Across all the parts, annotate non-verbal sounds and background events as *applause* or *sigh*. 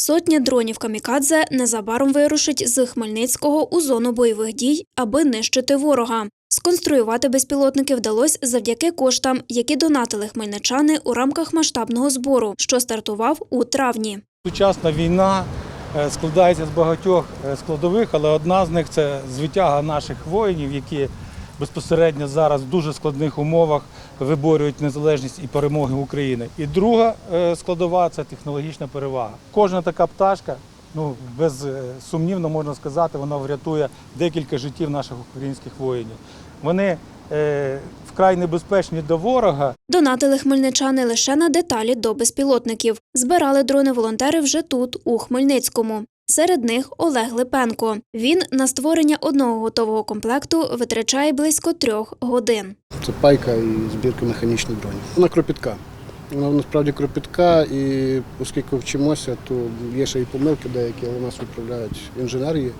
Сотня дронів камікадзе незабаром вирушить з Хмельницького у зону бойових дій, аби нищити ворога. Сконструювати безпілотники вдалося завдяки коштам, які донатили хмельничани у рамках масштабного збору, що стартував у травні. Сучасна війна е, складається з багатьох е, складових, але одна з них це звитяга наших воїнів, які безпосередньо зараз в дуже складних умовах виборюють незалежність і перемоги України. І друга е, складова це технологічна перевага. Кожна така пташка, ну безсумнівно можна сказати, вона врятує декілька життів наших українських воїнів. Вони е, вкрай небезпечні до ворога, Донатили хмельничани лише на деталі до безпілотників. Збирали дрони волонтери вже тут, у Хмельницькому. Серед них Олег Липенко. Він на створення одного готового комплекту витрачає близько трьох годин. Це пайка і збірка механічних дронів. Вона кропітка. Вона насправді кропітка, і оскільки вчимося, то є ще і помилки деякі, але нас відправляють інженерії,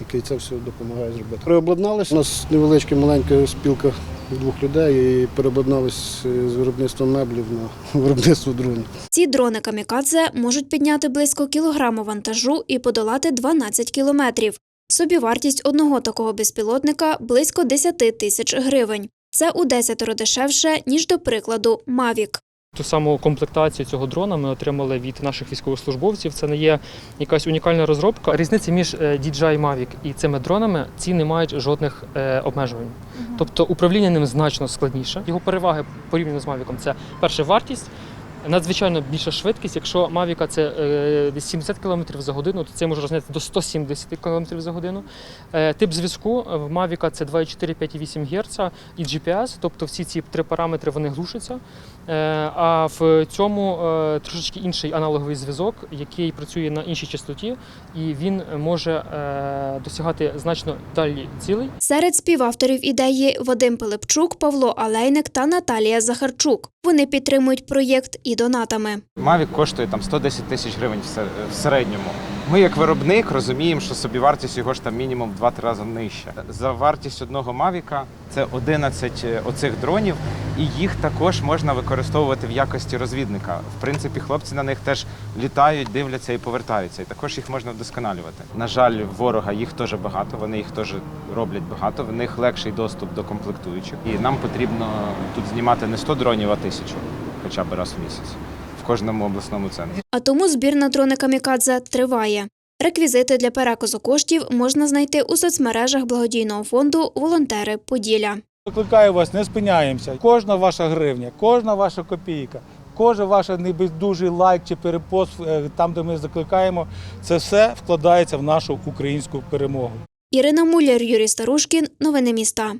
який це все допомагає зробити. Переобладналися. У нас невеличка маленька спілка двох людей і переобладналися з виробництва меблів на *laughs* виробництво дронів. Ці дрони камікадзе можуть підняти близько кілограму вантажу і подолати 12 кілометрів. Собівартість одного такого безпілотника близько 10 тисяч гривень. Це у десятеро дешевше, ніж, до прикладу, Мавік. Ту саму комплектацію цього дрона ми отримали від наших військовослужбовців. Це не є якась унікальна розробка. Різниця між е, DJI Mavic і цими дронами ці не мають жодних е, обмежувань. Тобто управління ним значно складніше. Його переваги порівняно з Mavic – це перше вартість. Надзвичайно більша швидкість. Якщо Mavic це е, десь 70 км за годину, то це може розняти до 170 км за годину. Е, тип зв'язку в Mavic це 2,4, 5,8 Гц і GPS, тобто всі ці три параметри вони глушаться. Е, А в цьому е, трошечки інший аналоговий зв'язок, який працює на іншій частоті, і він може е, досягати значно далі цілей. Серед співавторів ідеї Вадим Пилипчук, Павло Алейник та Наталія Захарчук. Вони підтримують проєкт і донатами. Mavic коштує там 110 тисяч гривень в середньому. Ми, як виробник, розуміємо, що собівартість його ж там мінімум в 2-3 рази нижча. За вартість одного Mavic це 11 оцих дронів, і їх також можна використовувати в якості розвідника. В принципі, хлопці на них теж літають, дивляться і повертаються. І також їх можна вдосконалювати. На жаль, ворога їх теж багато, вони їх теж роблять багато. В них легший доступ до комплектуючих. І нам потрібно тут знімати не 100 дронів, а тисячу, хоча б раз в місяць в кожному обласному центрі. А тому збір на дрони камікадзе триває. Реквізити для переказу коштів можна знайти у соцмережах благодійного фонду Волонтери Поділля. Закликаю вас, не спиняємося. Кожна ваша гривня, кожна ваша копійка, кожен ваш небайдужий лайк чи перепост е, там, де ми закликаємо, це все вкладається в нашу українську перемогу. Ірина Муляр, Юрій Старушкін. Новини міста.